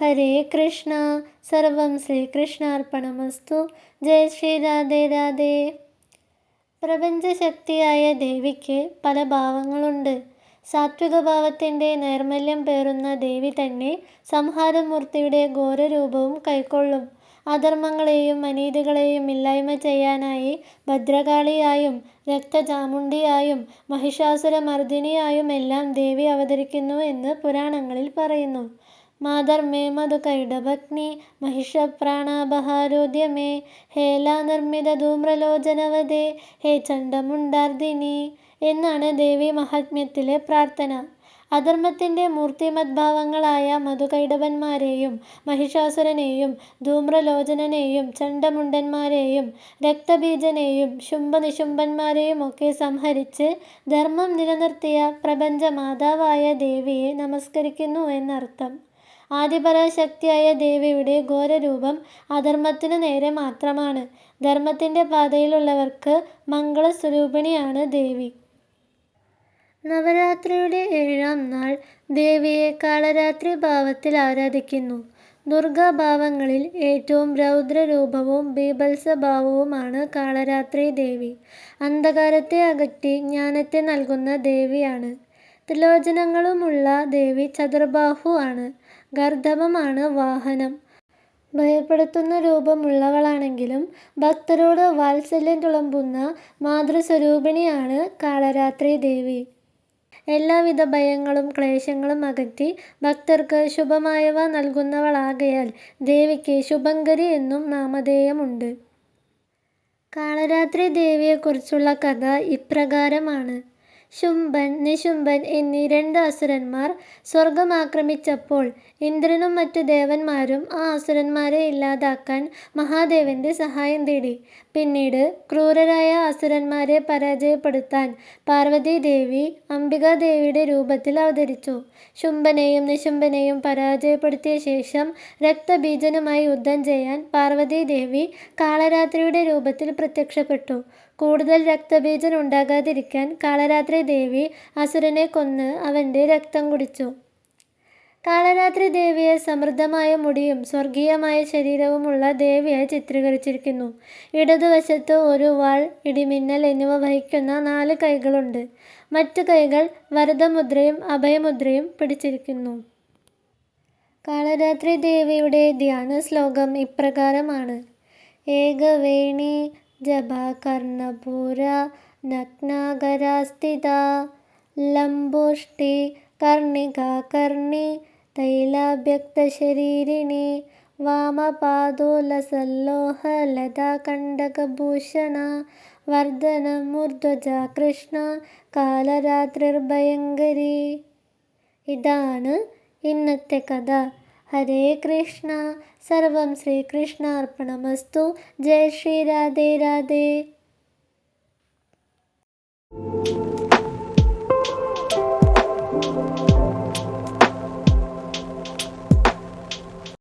ഹരേ കൃഷ്ണ. സർവം ശ്രീകൃഷ്ണാർപ്പണമസ്തു. ജയ ശ്രീ രാധേ രാധേ. പ്രപഞ്ചശക്തിയായ ദേവിക്ക് പല ഭാവങ്ങളുണ്ട്. സാത്വിക ഭാവത്തിന്റെ നൈർമല്യം പേറുന്ന ദേവി തന്നെ സംഹാരമൂർത്തിയുടെ ഘോരരൂപവും കൈക്കൊള്ളും. അധർമ്മങ്ങളെയും അനീതികളെയും ഇല്ലായ്മ ചെയ്യാനായി ഭദ്രകാളിയായും രക്തചാമുണ്ടിയായും മഹിഷാസുരമർദിനിയായും എല്ലാം ദേവി അവതരിക്കുന്നു എന്ന് പുരാണങ്ങളിൽ പറയുന്നു. മാതർമേ മധുകൈഡഭഗ്നി മഹിഷപ്രാണാപഹാരോദ്യമേ ഹേലാനിർമ്മിത ധൂമ്രലോചനവതേ ഹേ ചണ്ഡമുണ്ടാർദിനി എന്നാണ് ദേവി മഹാത്മ്യത്തിലെ പ്രാർത്ഥന. അധർമ്മത്തിന്റെ മൂർത്തിമദ്ഭാവങ്ങളായ മധുകൈടവന്മാരെയും മഹിഷാസുരനെയും ധൂമ്രലോചനനെയും ചണ്ഡമുണ്ടന്മാരെയും രക്തബീജനെയും ശുംഭനിശുംഭന്മാരെയും ഒക്കെ സംഹരിച്ച് ധർമ്മം നിലനിർത്തിയ പ്രപഞ്ചമാതാവായ ദേവിയെ നമസ്കരിക്കുന്നു എന്നർത്ഥം. ആദിപരാശക്തിയായ ദേവിയുടെ ഘോരരൂപം അധർമ്മത്തിനു നേരെ മാത്രമാണ്. ധർമ്മത്തിന്റെ പാതയിലുള്ളവർക്ക് മംഗളസ്വരൂപിണിയാണ് ദേവി. നവരാത്രിയുടെ ഏഴാം നാൾ ദേവിയെ കാളരാത്രി ഭാവത്തിൽ ആരാധിക്കുന്നു. ദുർഗാഭാവങ്ങളിൽ ഏറ്റവും രൗദ്രരൂപവും ബീഭത്സഭാവവുമാണ് കാളരാത്രി ദേവി. അന്ധകാരത്തെ അകറ്റി ജ്ഞാനത്തെ നൽകുന്ന ദേവിയാണ്. ത്രിലോചനങ്ങളുമുള്ള ദേവി ചതുർബാഹു ആണ്. ഗർദഭമാണ് വാഹനം. ഭയപ്പെടുത്തുന്ന രൂപമുള്ളവളാണെങ്കിലും ഭക്തരോട് വാത്സല്യം തുളുമ്പുന്ന മാതൃസ്വരൂപിണിയാണ് കാളരാത്രി ദേവി. എല്ലാവിധ ഭയങ്ങളും ക്ലേശങ്ങളും അകറ്റി ഭക്തർക്ക് ശുഭമായവ നൽകുന്നവളാകയാൽ ദേവിക്ക് ശുഭങ്കരി എന്നും നാമധേയമുണ്ട്. കാളരാത്രി ദേവിയെക്കുറിച്ചുള്ള കഥ ഇപ്രകാരമാണ്. ശുംഭൻ നിശുംഭൻ എന്നീ രണ്ട് അസുരന്മാർ സ്വർഗം ആക്രമിച്ചപ്പോൾ ഇന്ദ്രനും മറ്റു ദേവന്മാരും ആ അസുരന്മാരെ ഇല്ലാതാക്കാൻ മഹാദേവന്റെ സഹായം തേടി. പിന്നീട് ക്രൂരരായ അസുരന്മാരെ പരാജയപ്പെടുത്താൻ പാർവതീദേവി അംബികാദേവിയുടെ രൂപത്തിൽ അവതരിച്ചു. ശുംഭനെയും നിശുംഭനെയും പരാജയപ്പെടുത്തിയ ശേഷം രക്തബീജനുമായി യുദ്ധം ചെയ്യാൻ പാർവതി ദേവി കാളരാത്രിയുടെ രൂപത്തിൽ പ്രത്യക്ഷപ്പെട്ടു. കൂടുതൽ രക്തബീജൻ ഉണ്ടാകാതിരിക്കാൻ കാളരാത്രി ദേവി അസുരനെ കൊന്ന് അവന്റെ രക്തം കുടിച്ചു. കാളരാത്രി ദേവിയെ സമൃദ്ധമായ മുടിയും സ്വർഗീയമായ ശരീരവുമുള്ള ദേവിയായി ചിത്രീകരിച്ചിരിക്കുന്നു. ഇടതുവശത്ത് ഒരു വാൾ ഇടിമിന്നൽ എന്നിവ വഹിക്കുന്ന നാല് കൈകളുണ്ട്. മറ്റു കൈകൾ വരദമുദ്രയും അഭയമുദ്രയും പിടിച്ചിരിക്കുന്നു. കാളരാത്രി ദേവിയുടെ ധ്യാന ശ്ലോകം ഇപ്രകാരമാണ്. ഏകവേണി ജപാകർണപൂര നഗ്നാകരാസ്ഥിത ലംബോഷ്ടി കർണികാകർണി തൈലാഭ്യക്തശരീരിണി വാമപാദോലസല്ലോഹലതാകണ്ഡകഭൂഷണ വർദ്ധനമൂർധ്വജ കൃഷ്ണ കാലരാത്രിർഭയങ്കരി ഇതാണ് ഇന്നത്തെ കഥ. ഹരേ കൃഷ്ണ. സർവം ശ്രീകൃഷ്ണാർപ്പണമസ്തു. ജയ ശ്രീ രാധേ രാധേ.